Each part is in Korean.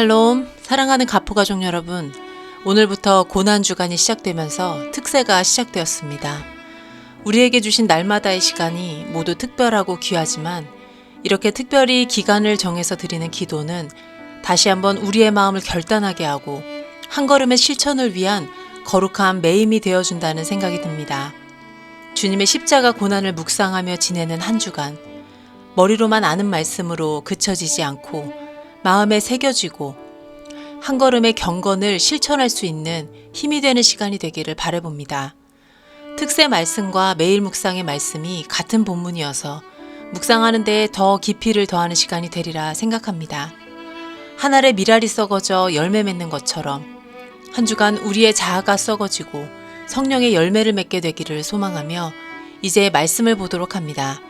샬롬, 사랑하는 가포 가족 여러분. 오늘부터 고난 주간이 시작되면서 특세가 시작되었습니다. 우리에게 주신 날마다의 시간이 모두 특별하고 귀하지만 이렇게 특별히 기간을 정해서 드리는 기도는 다시 한번 우리의 마음을 결단하게 하고 한 걸음의 실천을 위한 거룩한 매임이 되어준다는 생각이 듭니다. 주님의 십자가 고난을 묵상하며 지내는 한 주간, 머리로만 아는 말씀으로 그쳐지지 않고 마음에 새겨지고 한 걸음의 경건을 실천할 수 있는 힘이 되는 시간이 되기를 바라봅니다. 특세 말씀과 매일 묵상의 말씀이 같은 본문이어서 묵상하는 데에 더 깊이를 더하는 시간이 되리라 생각합니다. 한 알의 미랄이 썩어져 열매 맺는 것처럼 한 주간 우리의 자아가 썩어지고 성령의 열매를 맺게 되기를 소망하며 이제 말씀을 보도록 합니다.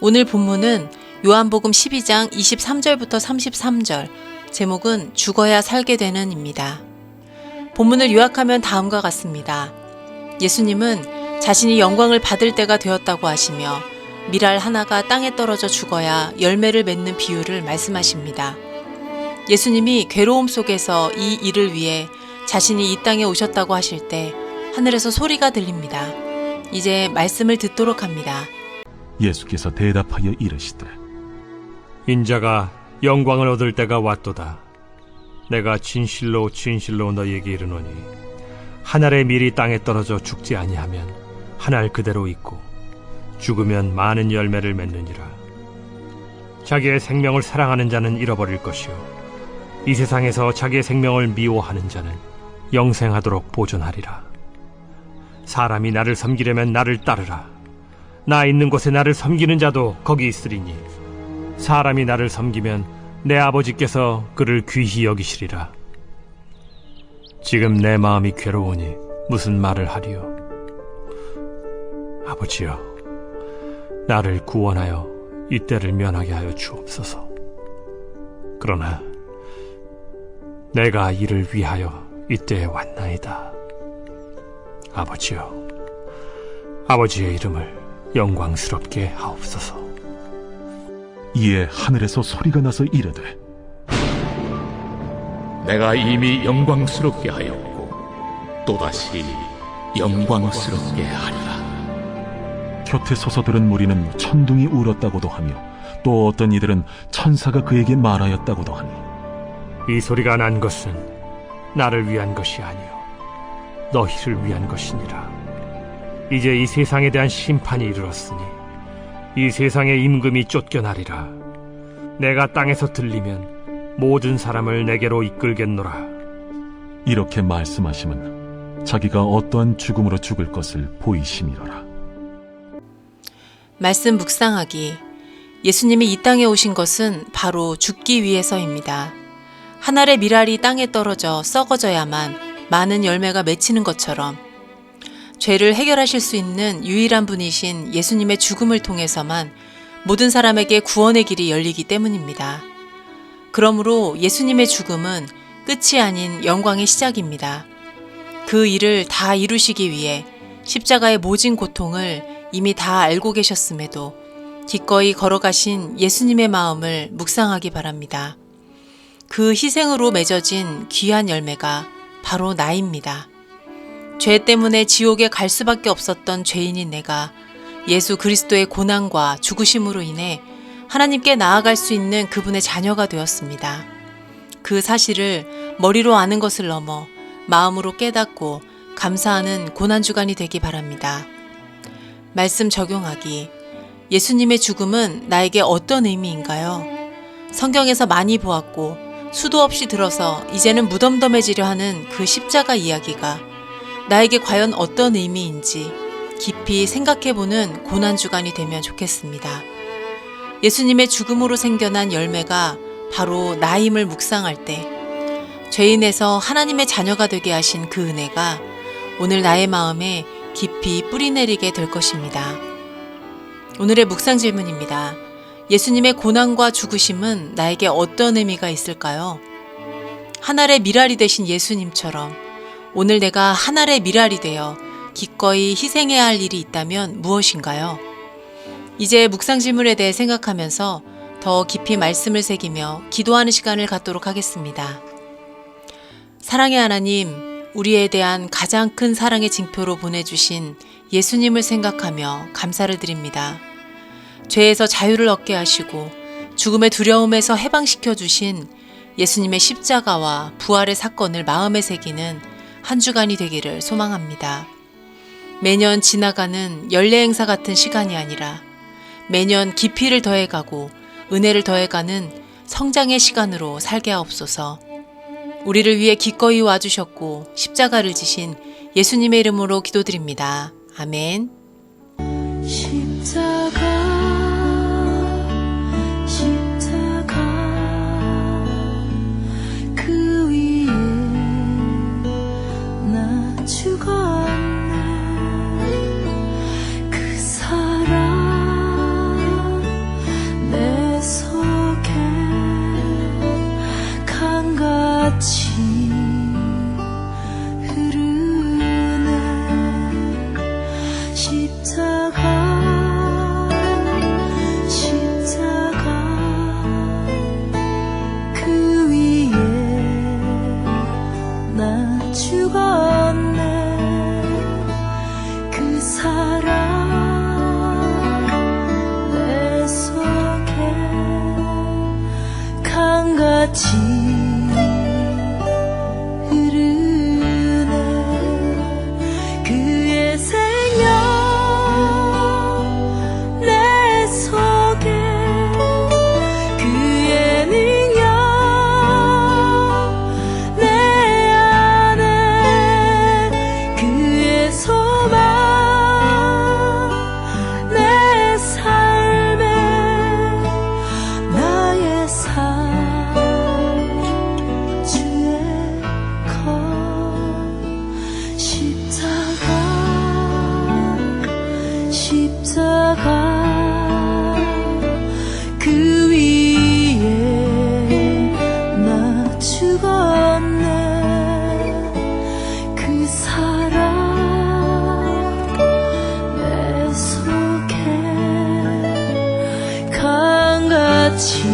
오늘 본문은 요한복음 12장 23절부터 33절, 제목은 죽어야 살게 되는입니다. 본문을 요약하면 다음과 같습니다. 예수님은 자신이 영광을 받을 때가 되었다고 하시며 미랄 하나가 땅에 떨어져 죽어야 열매를 맺는 비유를 말씀하십니다. 예수님이 괴로움 속에서 이 일을 위해 자신이 이 땅에 오셨다고 하실 때 하늘에서 소리가 들립니다. 이제 말씀을 듣도록 합니다. 예수께서 대답하여 이르시되 인자가 영광을 얻을 때가 왔도다. 내가 진실로 진실로 너희에게 이르노니 한 알의 밀이 땅에 떨어져 죽지 아니하면 한 알 그대로 있고 죽으면 많은 열매를 맺느니라. 자기의 생명을 사랑하는 자는 잃어버릴 것이요 이 세상에서 자기의 생명을 미워하는 자는 영생하도록 보존하리라. 사람이 나를 섬기려면 나를 따르라. 나 있는 곳에 나를 섬기는 자도 거기 있으리니 사람이 나를 섬기면 내 아버지께서 그를 귀히 여기시리라. 지금 내 마음이 괴로우니 무슨 말을 하리요? 아버지여, 나를 구원하여 이때를 면하게 하여 주옵소서. 그러나 내가 이를 위하여 이때에 왔나이다. 아버지여, 아버지의 이름을 영광스럽게 하옵소서. 이에 하늘에서 소리가 나서 이르되 내가 이미 영광스럽게 하였고 또다시 영광스럽게 하리라. 곁에 서서 들은 무리는 천둥이 울었다고도 하며 또 어떤 이들은 천사가 그에게 말하였다고도 하니 이 소리가 난 것은 나를 위한 것이 아니요 너희를 위한 것이니라. 이제 이 세상에 대한 심판이 이르렀으니 이 세상의 임금이 쫓겨나리라. 내가 땅에서 들리면 모든 사람을 내게로 이끌겠노라. 이렇게 말씀하심은 자기가 어떠한 죽음으로 죽을 것을 보이심이로라 말씀 묵상하기. 예수님이 이 땅에 오신 것은 바로 죽기 위해서입니다. 한 알의 미랄이 땅에 떨어져 썩어져야만 많은 열매가 맺히는 것처럼 죄를 해결하실 수 있는 유일한 분이신 예수님의 죽음을 통해서만 모든 사람에게 구원의 길이 열리기 때문입니다. 그러므로 예수님의 죽음은 끝이 아닌 영광의 시작입니다. 그 일을 다 이루시기 위해 십자가의 모진 고통을 이미 다 알고 계셨음에도 기꺼이 걸어가신 예수님의 마음을 묵상하기 바랍니다. 그 희생으로 맺어진 귀한 열매가 바로 나입니다. 죄 때문에 지옥에 갈 수밖에 없었던 죄인인 내가 예수 그리스도의 고난과 죽으심으로 인해 하나님께 나아갈 수 있는 그분의 자녀가 되었습니다. 그 사실을 머리로 아는 것을 넘어 마음으로 깨닫고 감사하는 고난주간이 되기 바랍니다. 말씀 적용하기. 예수님의 죽음은 나에게 어떤 의미인가요? 성경에서 많이 보았고 수도 없이 들어서 이제는 무덤덤해지려 하는 그 십자가 이야기가 나에게 과연 어떤 의미인지 깊이 생각해보는 고난주간이 되면 좋겠습니다. 예수님의 죽음으로 생겨난 열매가 바로 나임을 묵상할 때 죄인에서 하나님의 자녀가 되게 하신 그 은혜가 오늘 나의 마음에 깊이 뿌리내리게 될 것입니다. 오늘의 묵상 질문입니다. 예수님의 고난과 죽으심은 나에게 어떤 의미가 있을까요? 하늘의 미랄이 되신 예수님처럼 오늘 내가 하늘의 미랄이 되어 기꺼이 희생해야 할 일이 있다면 무엇인가요? 이제 묵상 질문에 대해 생각하면서 더 깊이 말씀을 새기며 기도하는 시간을 갖도록 하겠습니다. 사랑의 하나님, 우리에 대한 가장 큰 사랑의 징표로 보내주신 예수님을 생각하며 감사를 드립니다. 죄에서 자유를 얻게 하시고 죽음의 두려움에서 해방시켜 주신 예수님의 십자가와 부활의 사건을 마음에 새기는 한 주간이 되기를 소망합니다. 매년 지나가는 연례 행사 같은 시간이 아니라 매년 깊이를 더해가고 은혜를 더해가는 성장의 시간으로 살게 하옵소서. 우리를 위해 기꺼이 와주셨고 십자가를 지신 예수님의 이름으로 기도드립니다. 아멘. 십자가 강같 사랑 내 속에 강같이